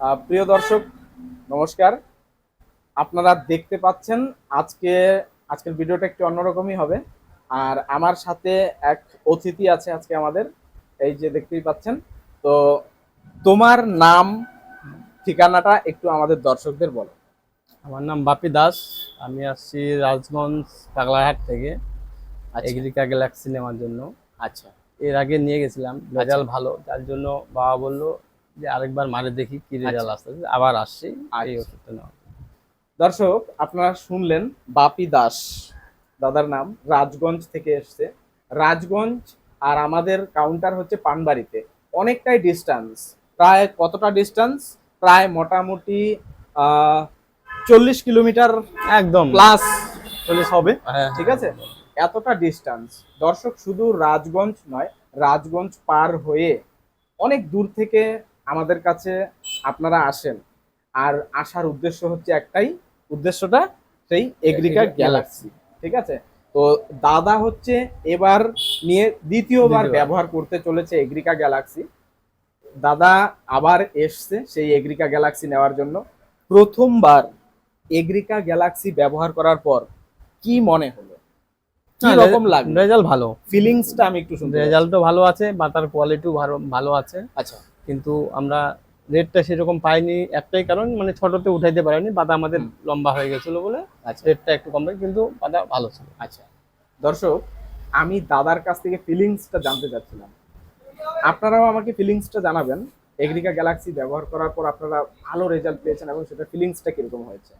প্রিয় দর্শক নমস্কার। আপনারা দেখতে পাচ্ছেন আজকে আজকের ভিডিওটা একটু অন্যরকমই হবে। আর আমার সাথে এক অতিথি আছে আজকে আমাদের এই যে দেখতেই পাচ্ছেন। তো তোমার নাম ঠিকানাটা একটু আমাদের দর্শকদের বলো। আমার নাম বাপি দাস আমি আসছি রাজগঞ্জ পাগলাহাট থেকে এগ্রিকা গ্যালাক্সি নেওয়ার জন্য। আচ্ছা। এর আগে নিয়ে গেছিলাম রেজাল্ট ভালো তার জন্য বাবা বলল যে আরেকবার মারে দেখি কি রেজাল্ট আসতেছে আবার আসছি এই আচ্ছা। ওষুধটা নেওয়া। দর্শক আপনারা শুনলেন বাপি দাস দাদার নাম রাজগঞ্জ থেকে এসছে। রাজগঞ্জ আর আমাদের কাউন্টার হচ্ছে পানবাড়িতে। অনেকটাই ডিস্টেন্স প্রায় কতটা ডিস্টেন্স প্রায় মোটামুটি চল্লিশ কিলোমিটার একদম। প্লাস চল্লিশ হবে। হ্যাঁ, ঠিক আছে? এতটা ডিস্টেন্স দর্শক শুধু রাজগঞ্জ নয় রাজগঞ্জ পার হয়ে অনেক দূর থেকে আমাদের কাছে আপনারা আসেন। আর আসার উদ্দেশ্য হচ্ছে একটাই উদ্দেশ্যটা সেই এগ্রিকা গ্যালাক্সি ঠিক আছে? তো দাদা হচ্ছে এবার নিয়ে দ্বিতীয়বার। ব্যবহার করতে চলেছে এগ্রিকা গ্যালাক্সি। দাদা আবার এসছে সেই এগ্রিকা গ্যালাক্সি নেওয়ার জন্য। প্রথমবার এগ্রিকা গ্যালাক্সি ব্যবহার করার পর কি মনে হলো? কি রকম লাগল? রেজাল্ট ভালো। ফিলিংসটা আমি একটু শুনতে। রেজাল্টও ভালো আছে পাতার কোয়ালিটিও ভালো ভালো আছে। আচ্ছা। কিন্তু আমরা রেটটা সেরকম পাইনি একটাই কারণ মানে ছোটতে উঠাইতে পারিনি বাদা আমাদের লম্বা হয়ে গেছিল বলে আচ্ছা। রেটটা একটু কম কিন্তু বাদা ভালো ছিল। আচ্ছা। দর্শক আমি দাদার কাছ থেকে ফিলিংসটা জানতে চাচ্ছিলাম। আপনারাও আমাকে ফিলিংসটা জানাবেন। এগ্রিকা গ্যালাক্সি ব্যবহার করার পর আপনারা ভালো রেজাল্ট পেয়েছেন এবং সেটা ফিলিংসটা কীরকম হয়েছে?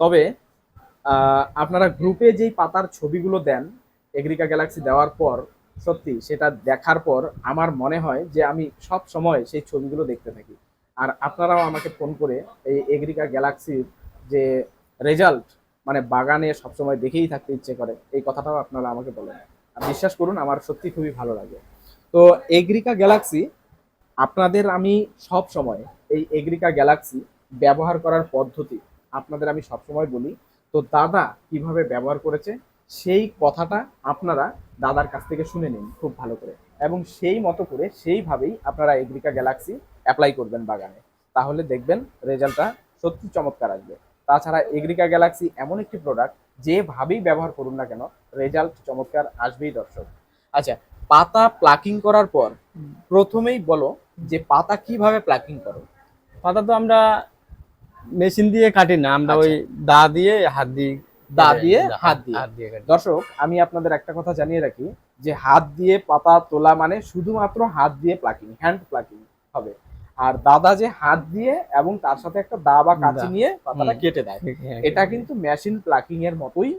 তবে আপনারা গ্রুপে যেই পাতার ছবিগুলো দেন এগ্রিকা গ্যালাক্সি দেওয়ার পর সত্যি, সেটা দেখার পর আমার মনে হয় যে আমি সব সময় সেই ছবিগুলো দেখতে থাকি। আর আপনারাও আমাকে ফোন করে এই এগ্রিকা গ্যালাক্সির যে রেজাল্ট মানে বাগানে সবসময় দেখেই থাকতে ইচ্ছে করে, এই কথাটাও আপনারা আমাকে বলেন। আর বিশ্বাস করুন, আমার সত্যি খুবই ভালো লাগে। তো এগ্রিকা গ্যালাক্সি, আপনাদের আমি সব সময় এই এগ্রিকা গ্যালাক্সি ব্যবহার করার পদ্ধতি আপনাদের আমি সব সময় বলি। তো দাদা কীভাবে ব্যবহার করেছে, সেই কথাটা আপনারা দাদার কাছ থেকে শুনে নিন খুব ভালো করে। এবং সেই মতো করে সেইভাবেই আপনারা এগ্রিকা গ্যালাক্সি অ্যাপ্লাই করবেন বাগানে। তাহলে দেখবেন রেজাল্টটা সত্যি চমৎকার আসবে। তাছাড়া এগ্রিকা গ্যালাক্সি এমন একটি প্রোডাক্ট যেভাবেই ব্যবহার করুন না কেন রেজাল্ট চমৎকার আসবেই দর্শক। আচ্ছা পাতা প্লাকিং করার পর প্রথমেই বলো যে পাতা কীভাবে প্লাকিং করো? পাতা তো আমরা মেশিন দিয়ে কাটি না আমরা ওই দা দিয়ে হাত দিয়ে দা দিয়ে, হাত দিয়ে। হাত দিয়ে দর্শক আমি আপনাদের একটা কথা জানিয়ে রাখি যে হাত দিয়ে পাতা তোলা মানে শুধুমাত্র হাত দিয়ে প্লাকিং হ্যান্ড প্লাকিং হবে। আর দাদা যে হাত দিয়ে এবং তার সাথে একটা দা বা কাঁচি নিয়ে পাতাটা কেটে দেয়। হ্যাঁ, এটা কিন্তু মেশিন প্লাকিং এর মতোই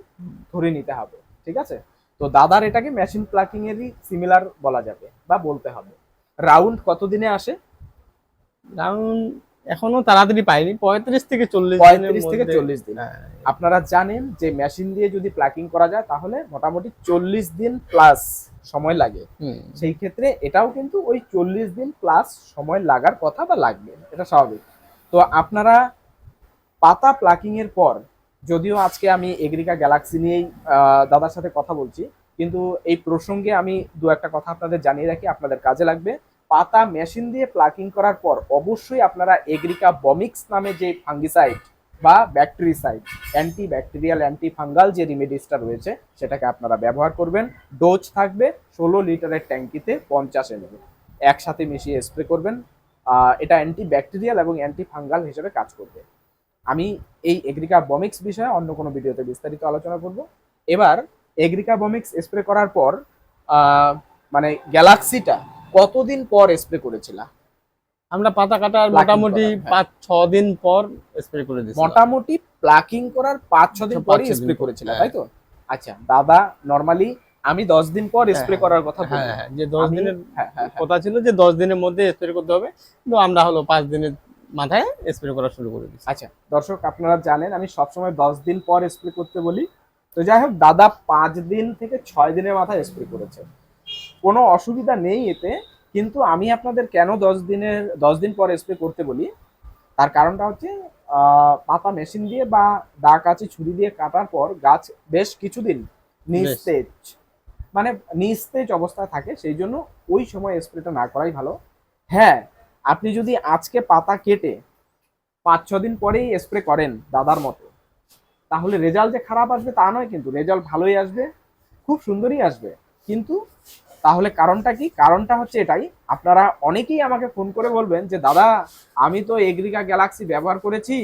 ধরে নিতে হবে ঠিক আছে? তো দাদার এটাকে মেশিন প্লাকিং এরই সিমিলার বলা যাবে বা বলতে হবে। রাউন্ড কতদিনে আসে? রাউন্ড এখনও তাড়াতাড়ি পাইনি পঁয়ত্রিশ থেকে চল্লিশ পঁয়ত্রিশ থেকে চল্লিশ দিন। আপনারা জানেন যে মেশিন দিয়ে যদি প্লাকিং করা যায় তাহলে মোটামুটি চল্লিশ দিন প্লাস সময় লাগে। হুম। সেই ক্ষেত্রে এটাও কিন্তু ওই চল্লিশ দিন প্লাস সময় লাগার কথা বা লাগবে এটা স্বাভাবিক। তো আপনারা পাতা প্লাকিং এর পর যদিও আজকে আমি এগ্রিকা গ্যালাক্সি নিয়েই আহ, দাদার সাথে কথা বলছি কিন্তু এই প্রসঙ্গে আমি দু একটা কথা আপনাদের জানিয়ে রাখি আপনাদের কাজে লাগবে। পাতা মেশিন দিয়ে প্লাকিং করার পর অবশ্যই আপনারা এগ্রিকা বমিক্স নামে যে ফাঙ্গিসাইড বা bactericide anti bacterial anti fungal যে রিমেডিসটা রয়েছে, সেটাকে আপনারা ব্যবহার করবেন। ডোজ থাকবে ষোলো লিটারের ট্যাঙ্কিতে পঞ্চাশ এম একসাথে মিশিয়ে স্প্রে করবেন। এটা অ্যান্টি ব্যাকটেরিয়াল এবং অ্যান্টি ফাঙ্গাল হিসেবে কাজ করবে। আমি এই এগ্রিকা বমিক্স বিষয়ে অন্য কোনো ভিডিওতে বিস্তারিত আলোচনা করব। এবার এগ্রিকা বমিক্স স্প্রে করার পর মানে গ্যালাক্সিটা কতদিন পর স্প্রে করেছিলা আমরা পাতা কাটার মোটামুটি হ্যাঁ। পাঁচ ছ দিন পর স্প্রে করে দিচ্ছি মোটামুটি প্লাকিং করার পাঁচ ছ দিন পরই স্প্রে পর, করেছিল হ্যাঁ। তাই তো আচ্ছা দাদা নর্মালি আমি দশ দিন পর স্প্রে হ্যাঁ। করার কথা যে দশ দিনের। কথা ছিল যে দশ দিনের মধ্যে স্প্রে করতে হবে কিন্তু আমরা হলো পাঁচ দিনের মাথায় স্প্রে করা শুরু করে দিচ্ছি আচ্ছা দর্শক আপনারা জানেন আমি সবসময় দশ দিন পর স্প্রে করতে বলি তো যাই হোক দাদা পাঁচ দিন থেকে ছয় দিনের মাথায় স্প্রে করেছে কোনো অসুবিধা নেই এতে কিন্তু আমি আপনাদের কেন দশ দিনের দশ দিন পর স্প্রে করতে বলি? তার কারণটা হচ্ছে পাতা মেশিন দিয়ে বা দা কাছে ছুরি দিয়ে কাটার পর গাছ বেশ কিছুদিন নিস্তেজ মানে নিস্তেজ অবস্থায় থাকে সেই জন্য ওই সময় স্প্রেটা না করাই ভালো। হ্যাঁ আপনি যদি আজকে পাতা কেটে পাঁচ ছ দিন পরেই স্প্রে করেন দাদার মতো তাহলে রেজাল্ট যে খারাপ আসবে তা নয় কিন্তু রেজাল্ট ভালোই আসবে খুব সুন্দরই আসবে। কিন্তু তাহলে কারণটা কি? কারণটা হচ্ছে এটাই। আপনারা অনেকেই আমাকে ফোন করে বলবেন যে, দাদা, আমি তো এগ্রিকা গ্যালাক্সি ব্যবহার করেছি,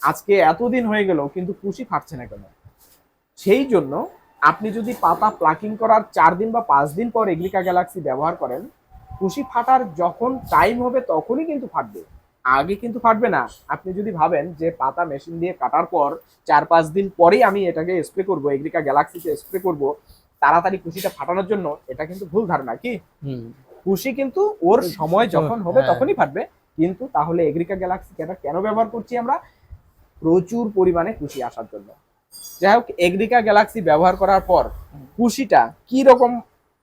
আজকে এতদিন হয়ে গেল, কিন্তু কুশি ফাটছে না কেন? সেই জন্য আপনি যদি পাতা প্লাকিং করার চার দিন বা পাঁচ দিন পর এগ্রিকা গ্যালাক্সি ব্যবহার করেন, কুশি ফাটার যখন টাইম হবে তখনই কিন্তু ফাটবে। আগে কিন্তু ফাটবে না। আপনি যদি ভাবেন যে, পাতা মেশিন দিয়ে কাটার পর চার পাঁচ দিন পরেই আমি এটাকে স্প্রে করব, এগ্রিকা গ্যালাক্সিতে স্প্রে করব তাড়াতাড়ি কুশিটা ফাটানোর জন্য এটা কিন্তু ভুল ধারণা কি? হুম। খুশি কিন্তু ওর সময় যখন হবে হ্যাঁ। তখনই ফাটবে। কিন্তু তাহলে এগ্রিকা গ্যালাক্সি কেন কেন ব্যবহার করছি আমরা? প্রচুর পরিমাণে খুশি আসার জন্য। যাই হোক এগ্রিকা গ্যালাক্সি ব্যবহার করার পর খুশিটা কি রকম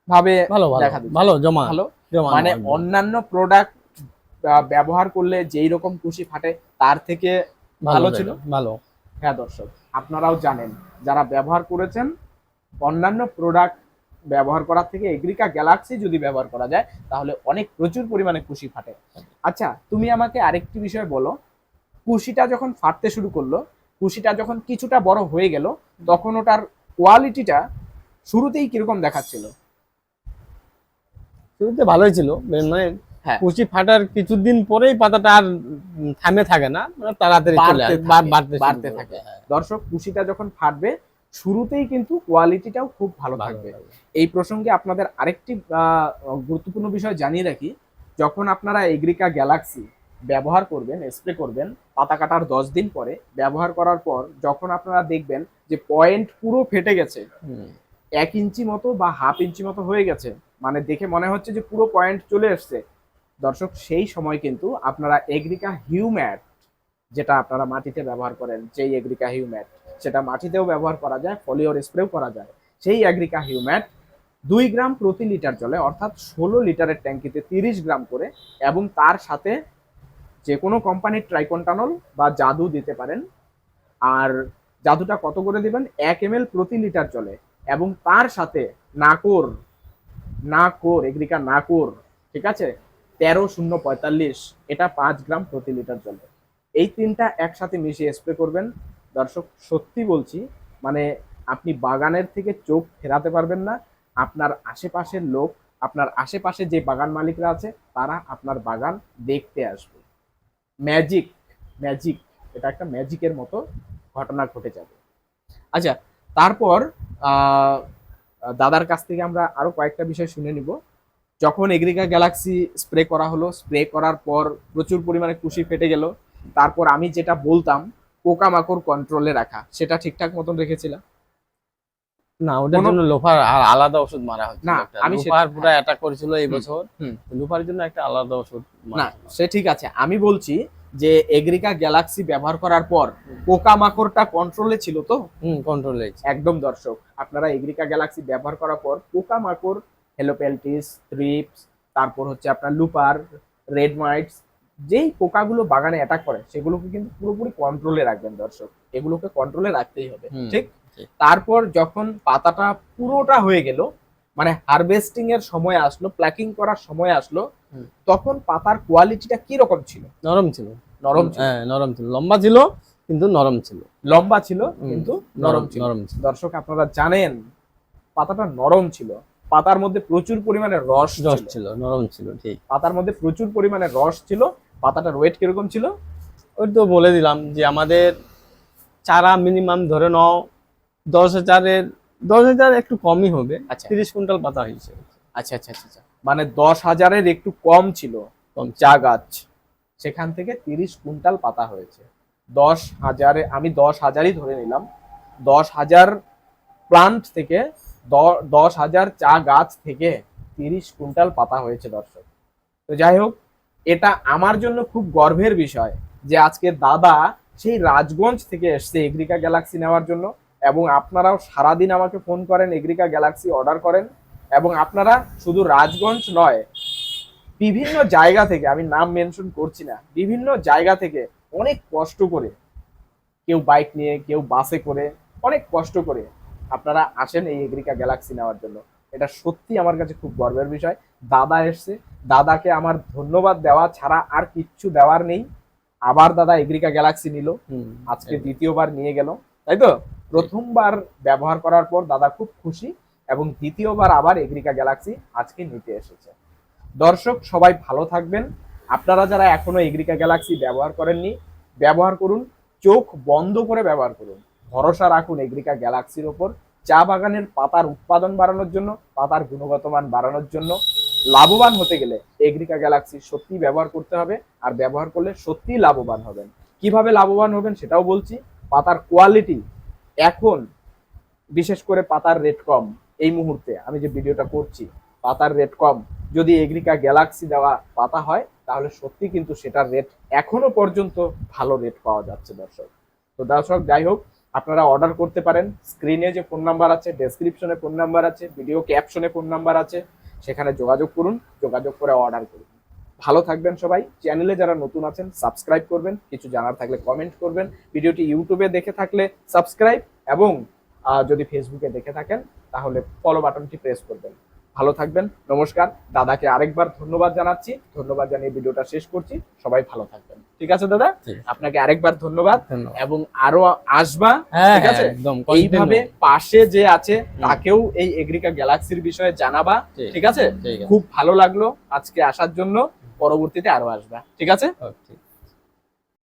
ভাবে ভালো দেখা ভালো জমা ভালো? মানে অন্যান্য প্রোডাক্ট ব্যবহার করলে যেই রকম খুশি ফাটে তার থেকে ভালো ছিল? ভালো। হ্যাঁ দর্শক আপনারাও জানেন যারা ব্যবহার করেছেন অন্যান্য প্রোডাক্ট ব্যবহার করার থেকে এগ্রিকা গ্যালাক্সি যদি ব্যবহার করা যায় তাহলে অনেক প্রচুর পরিমাণে কুশি ফাটে। আচ্ছা তুমি আমাকে আরেকটি বিষয় বলো। কুশিটা যখন ফাটতে শুরু করল কুশিটা যখন কিছুটা বড় হয়ে গেল তখন ওটার কোয়ালিটিটা শুরুতেই কীরকম দেখাচ্ছিল? শুরুতে ভালোই ছিল মানে হ্যাঁ। কুচি ফাটার কিছুদিন পরেই পাতাটা আর থামে থাকে না মানে তাড়াতাড়ি বাড়তে থাকে, দর্শক কুশিটা যখন ফাটবে শুরুতেই কিন্তু কোয়ালিটিটাও খুব ভালো থাকবে। এই প্রসঙ্গে আপনাদের আরেকটি গুরুত্বপূর্ণ বিষয় জানিয়ে রাখি। যখন আপনারা এগ্রিকা গ্যালাক্সি ব্যবহার করবেন স্প্রে করবেন পাতা কাটার দশ দিন পরে ব্যবহার করার পর যখন আপনারা দেখবেন যে পয়েন্ট পুরো ফেটে গেছে এক ইঞ্চি মতো বা হাফ ইঞ্চি মতো হয়ে গেছে মানে দেখে মনে হচ্ছে যে পুরো পয়েন্ট চলে এসছে। দর্শক সেই সময় কিন্তু আপনারা এগ্রিকা হিউম্যাট যেটা আপনারা মাটিতে ব্যবহার করেন যেই এগ্রিকা হিউম্যাট সেটা মাটিতেও ব্যবহার করা যায় ফলিওর স্প্রেও করা যায়। সেই অ্যাগ্রিকা হিউম্যাট দুই গ্রাম প্রতি লিটার জলে, অর্থাৎ ষোলো লিটারের ট্যাঙ্কিতে তিরিশ গ্রাম করে এবং তার সাথে যে কোনো কোম্পানির ট্রাইকন্টানল বা জাদু দিতে পারেন। আর জাদুটা কত করে দিবেন? এক এম প্রতি লিটার জলে এবং তার সাথে নাকোর নাকোর এগ্রিকা নাকোর, ঠিক আছে? তেরো শূন্য পঁয়তাল্লিশ, এটা পাঁচ গ্রাম প্রতি লিটার জলে। এই তিনটা একসাথে মিশিয়ে স্প্রে করবেন। দর্শক, সত্যি বলছি মানে আপনি বাগানের থেকে চোখ ফেরাতে পারবেন না। আপনার আশেপাশের লোক, আপনার আশেপাশে যে বাগান মালিকরা আছে, তারা আপনার বাগান দেখতে আসবে। ম্যাজিক ম্যাজিক, এটা একটা ম্যাজিকের মতো ঘটনা ঘটে যাবে। আচ্ছা তারপর দাদার কাছ থেকে আমরা আরও কয়েকটা বিষয় শুনে নিব। যখন এগ্রিকা গ্যালাক্সি স্প্রে করা হলো, স্প্রে করার পর প্রচুর পরিমাণে কুশি ফেটে গেল। তারপর আমি যেটা বলতাম পোকামাকড় কন্ট্রোলে রাখা। সেটা ঠিকঠাক মতন রেখেছিলাম না ওটার জন্য লোফার আর আলাদা ওষুধ মারা হচ্ছে না, আমি লোফার পুরো অ্যাটাক করেছিল এই বছর। লোফার জন্য একটা আলাদা ওষুধ না সে ঠিক আছে। আমি বলছি যে এগ্রিকা গ্যালাক্সি ব্যবহার করার পর পোকামাকড়টা কন্ট্রোলে ছিল তো? হুম কন্ট্রোল একদম দর্শক আপনারা এগ্রিকা গ্যালাক্সি ব্যবহার করার পর পোকামাকড় হেলোপেলটিস থ্রিপস তারপর হচ্ছে আপনার লুপার রেড মাইটস যেই পোকাগুলো বাগানে অ্যাটাক করে সেগুলোকে কিন্তু পুরোপুরি কন্ট্রোলে রাখবেন দর্শক। এগুলোকে কন্ট্রোলে রাখতেই হবে ঠিক। তারপর যখন পাতাটা পুরোটা হয়ে গেল মানে হারভেস্টিং এর সময় আসলো প্ল্যাকিং করার সময় আসলো তখন পাতার কোয়ালিটিটা কি রকম ছিল? নরম ছিল। নরম ছিল। হ্যাঁ নরম ছিল। লম্বা ছিল কিন্তু নরম ছিল। লম্বা ছিল কিন্তু নরম ছিল। নরম ছিল। দর্শক আপনারা জানেন পাতাটা নরম ছিল। পাতার মধ্যে প্রচুর পরিমাণে রস রস ছিল নরম ছিল ঠিক। পাতার মধ্যে প্রচুর পরিমাণে রস ছিল পাতাটার ওয়েট কীরকম ছিল? ওই তো বলে দিলাম যে আমাদের চারা মিনিমাম ধরে নাও দশ হাজারের দশ হাজার একটু কমই হবে। আচ্ছা। তিরিশ কুইন্টাল পাতা হয়েছে। আচ্ছা আচ্ছা আচ্ছা আচ্ছা। মানে দশ হাজারের একটু কম ছিল কম চা গাছ। সেখান থেকে তিরিশ কুইন্টাল পাতা হয়েছে। দশ হাজারে আমি দশ হাজারই ধরে নিলাম। দশ হাজার প্লান্ট থেকে দশ হাজার চা গাছ থেকে তিরিশ কুইন্টাল পাতা হয়েছে দর্শক। তো যাই হোক এটা আমার জন্য খুব গর্বের বিষয় যে আজকে দাদা সেই রাজগঞ্জ থেকে এসছে এগ্রিকা গ্যালাক্সি নেওয়ার জন্য এবং আপনারাও সারাদিন আমাকে ফোন করেন, এগ্রিকা গ্যালাক্সি অর্ডার করেন এবং আপনারা শুধু রাজগঞ্জ নয়, বিভিন্ন জায়গা থেকে, আমি নাম মেনশন করছি না, বিভিন্ন জায়গা থেকে অনেক কষ্ট করে, কেউ বাইক নিয়ে, কেউ বাসে করে, অনেক কষ্ট করে আপনারা আসেন এই এগ্রিকা গ্যালাক্সি নেওয়ার জন্য। এটা সত্যি আমার কাছে খুব গর্বের বিষয়। দাদা এসছে। দাদাকে আমার ধন্যবাদ দেওয়া ছাড়া আর কিচ্ছু দেওয়ার নেই। আবার দাদা এগ্রিকা গ্যালাক্সি নিল। আজকে দ্বিতীয়বার নিয়ে গেল। তাই তো? প্রথমবার ব্যবহার করার পর দাদা খুব খুশি এবং দ্বিতীয়বার আবার এগ্রিকা গ্যালাক্সি আজকে নিতে এসেছে। দর্শক সবাই ভালো থাকবেন। আপনারা যারা এখনও এগ্রিকা গ্যালাক্সি ব্যবহার করেননি ব্যবহার করুন। চোখ বন্ধ করে ব্যবহার করুন। ভরসা রাখুন এগ্রিকা গ্যালাক্সির ওপর। চা বাগানের পাতার উৎপাদন বাড়ানোর জন্য পাতার গুণগত মান বাড়ানোর জন্য। লাভবান হতে গেলে এগ্রিকা গ্যালাক্সি সত্যি ব্যবহার করতে হবে আর ব্যবহার করলে সত্যিই লাভবান হবেন। কীভাবে লাভবান হবেন সেটাও বলছি, পাতার কোয়ালিটি এখন বিশেষ করে পাতার রেট কম এই মুহূর্তে। আমি যে ভিডিওটা করছি, পাতার রেট কম। যদি এগ্রিকা গ্যালাক্সি দেওয়া পাতা হয়, তাহলে সত্যি কিন্তু সেটার রেট এখনও পর্যন্ত ভালো রেট পাওয়া যাচ্ছে দর্শক। তো দর্শক, যাই হোক, আপনারা অর্ডার করতে পারেন। স্ক্রিনে যে ফোন নাম্বার আছে ডেসক্রিপশনে ফোন নাম্বার আছে ভিডিও ক্যাপশনে ফোন নাম্বার আছে। সেখানে যোগাযোগ করুন, যোগাযোগ করে অর্ডার করুন। ভালো থাকবেন সবাই। চ্যানেলে যারা নতুন আছেন সাবস্ক্রাইব করবেন। কিছু জানার থাকলে কমেন্ট করবেন। ভিডিওটি ইউটিউবে দেখে থাকলে সাবস্ক্রাইব এবং যদি ফেসবুকে দেখে থাকেন, তাহলে ফলো বাটনটি প্রেস করবেন। ভালো থাকবেন। নমস্কার। দাদাকে আরেকবার ধন্যবাদ জানাচ্ছি। ধন্যবাদ জানিয়ে ভিডিওটা শেষ করছি। সবাই ভালো থাকবেন। ঠিক আছে দাদা? আপনাকে আরেকবার ধন্যবাদ। এবং আরও আসবা। হ্যাঁ ঠিক আছে? হ্যাঁ, একদম এইভাবে পাশে যে আছে তাকেও এই এগ্রিকা গ্যালাক্সির বিষয়ে জানাবা। ঠিক। আছে? খুব ভালো লাগল আজকে আসার জন্য। পরবর্তীতে আরও আসবা। ঠিক আছে?